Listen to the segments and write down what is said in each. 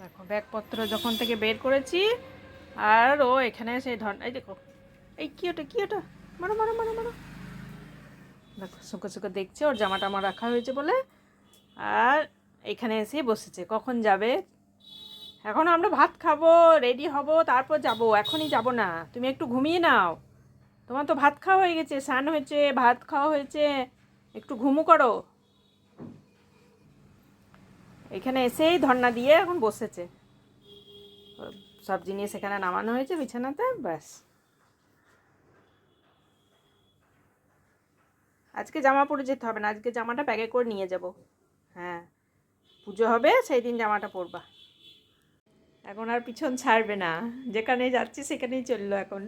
দেখো, ব্যাগপত্র যখন থেকে বের করেছি, আর ও এখানে সেই ধর এই দেখো। এই কি ওটা কি ওটা? মারো মারো মারো মারো। দেখো, শুকো শুকো দেখছে, ওর জামাটা আমার রাখা হয়েছে বলে। আর এখানে এসে বসেছে। কখন যাবে? এখন আমরা ভাত খাব রেডি হব, তারপর যাব। এখনই যাব না। তুমি একটু ঘুমিয়ে নাও। তোমার তো ভাত খাওয়া হয়ে গেছে, স্নান হয়েছে, ভাত খাওয়া হয়েছে। একটু ঘুমু করো। এখানে এসেই ধর্না দিয়ে এখন বসেছে। সব জিনিস এখানে নামানো হয়েছে বিছানাতে, ব্যাস। আজকে জামা পরে যেতে হবে না, আজকে জামাটা প্যাকে করে নিয়ে যাব। হ্যাঁ পুজো হবে, সেই দিন জামাটা পরবা। এখন আর পিছন ছাড়বে না, যেখানে যাচ্ছি সেখানেই চলল এখন।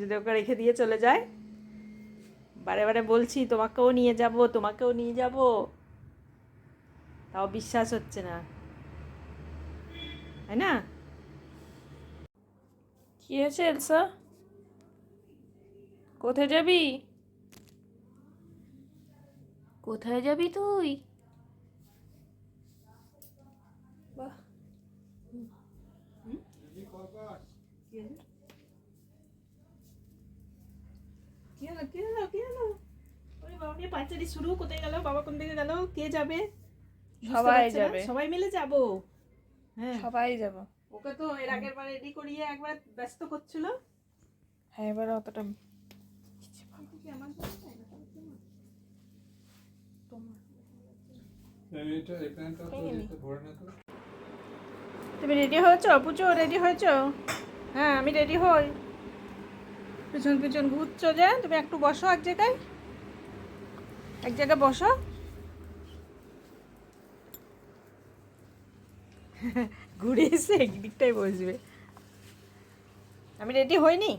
যদি ওকে রেখে দিয়ে চলে যায়, বারে বারে বলছি, তোমাকেও নিয়ে যাব, তোমাকেও নিয়ে যাব। তাও বিশ্বাস হচ্ছে না। তাই না? কি হয়েছে এলসা? কোথায় যাবি? কোথায় যাবি তুই? বাহ। কি হলো কি হলো কি হলো? ওরে বাবা নিয়ে পাঁচারি শুরু কোথায় গেল? বাবা কোন দিকে গেল? কে যাবে? সবাই যাবে। সবাই মিলে যাব? হ্যাঁ। সবাই যাব। ওকে তো এর আগের বার রেডি করিয়ে একবার ব্যস্ত করছিল। হ্যাঁ এবার অতটা এইটা এখানটা তো যেতে ভরে না। তো তুমি রেডি হয়েছো? পুজো রেডি হয়েছো? হ্যাঁ আমি রেডি হই। পিছন পিছন ঘুরছো যে? তুমি একটু বসো এক জায়গায়। এক জায়গায় বসো। ঘুরে এসে একদিকটাই বসবে। আমি রেডি হইনি?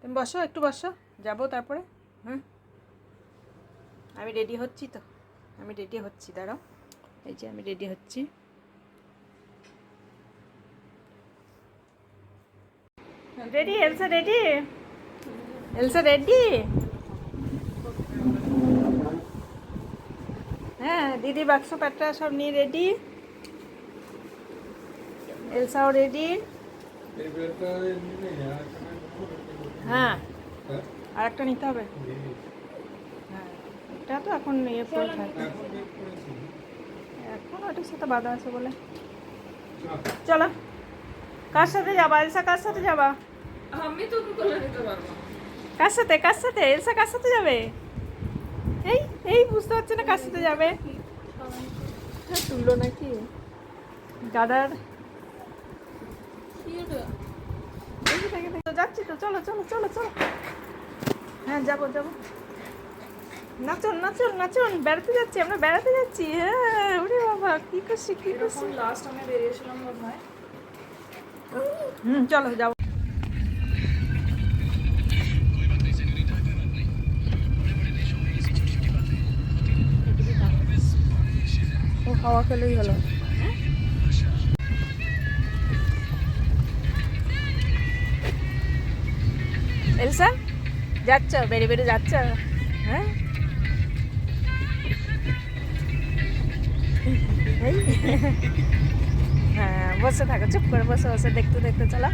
তুমি বসো, একটু বসো। যাব তারপরে? হুম? আমি রেডি হচ্ছি তো। আমি রেডি হচ্ছি, দাঁড়াও। এই যে আমি রেডি হচ্ছি। Ready Elsa ready Elsa ready দিদি বাক্স প্যাটটা সব নিয়ে রেডি এলসাও রেডি হ্যাঁ হ্যাঁ আর একটা নিতে হবে। হ্যাঁ এটা তো এখন ইয়ে করে থাকে। এখন ওটার সাথে বাধা আছে বলে। চলো কার সাথে যাবা? এলসা কার সাথে যাবা? আমি তো কার সাথে? কার সাথে? এলসা কার সাথে যাবে? এই বুঝতে পারছে না কার সাথে যাবে। হ্যাঁ, তুললো নাকি? দাদার। যাচ্ছি তো চলো চলো চলো চলো। হ্যাঁ যাব যাব। নাচুন নাচুন নাচুন বেড়াতে যাচ্ছি আমরা বেড়াতে যাচ্ছি। হ্যাঁ ওরে বাবা কি খুশি কি খুশি। লাস্ট আমি বেরিয়েছিলাম মনে হয় হুম চলো যাব। ও খাওয়া খেলেই হলো। এলসা, যাচ্ছ? বেড়ে বেড়ে যাচ্ছ? হ্যাঁ? হ্যাঁ বসে থাকো, চুপ করে বসে বসে, দেখতে দেখতে, চলো।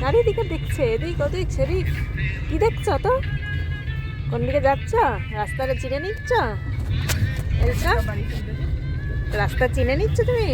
চারিদিকে দেখছে, এদিক ওদিক সেদিক কি দেখছ তো? কোন দিকে যাচ্ছ? রাস্তাটা চিনে নিচ্ছ? রাস্তা চিনে নিচ্ছ তুমি?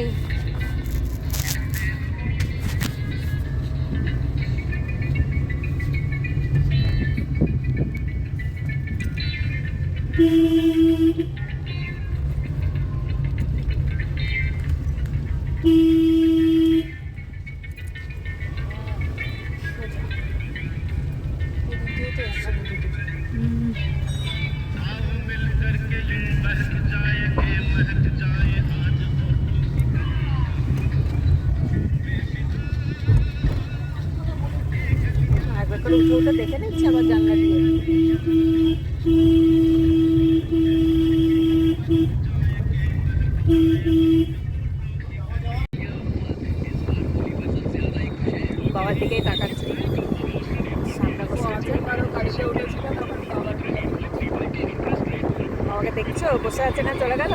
একবার উপরটা দেখে নিচ্ছি আবার জানলা দিয়ে বাবার দিকেই তাকাচ্ছি। সামনে বসে আছে। গাড়িতে উঠেছিল তখন বাবার বাবাকে দেখছ? বসে আছে না? চলে গেল?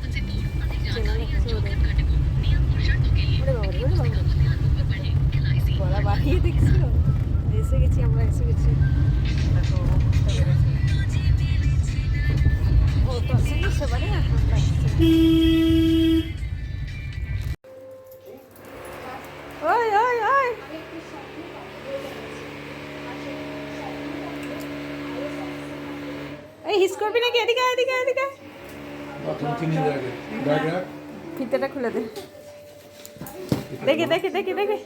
গলা বাড়িয়ে দেখছ এসে গেছি আমরা এসে গেছি ওই ওই ওই এই, হিস করবি নাকি? এদিকে এদিকে এদিকে ফিতেটা খুলে দে। দেখে দেখে দেখে দেখে।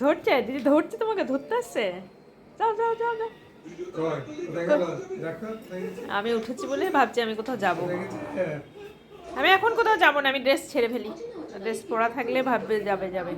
ধরছে? দিদি ধরছে তোমাকে ধরতে আসছে? যাও যাও যাও যাও। আমি উঠেছি বলে ভাবছি আমি কোথাও যাব। হ্যাঁ। আমি এখন কোথাও যাব না আমি ড্রেস ছেড়ে ফেলি। ড্রেস পরা থাকলে ভাববে যাবে যাবে।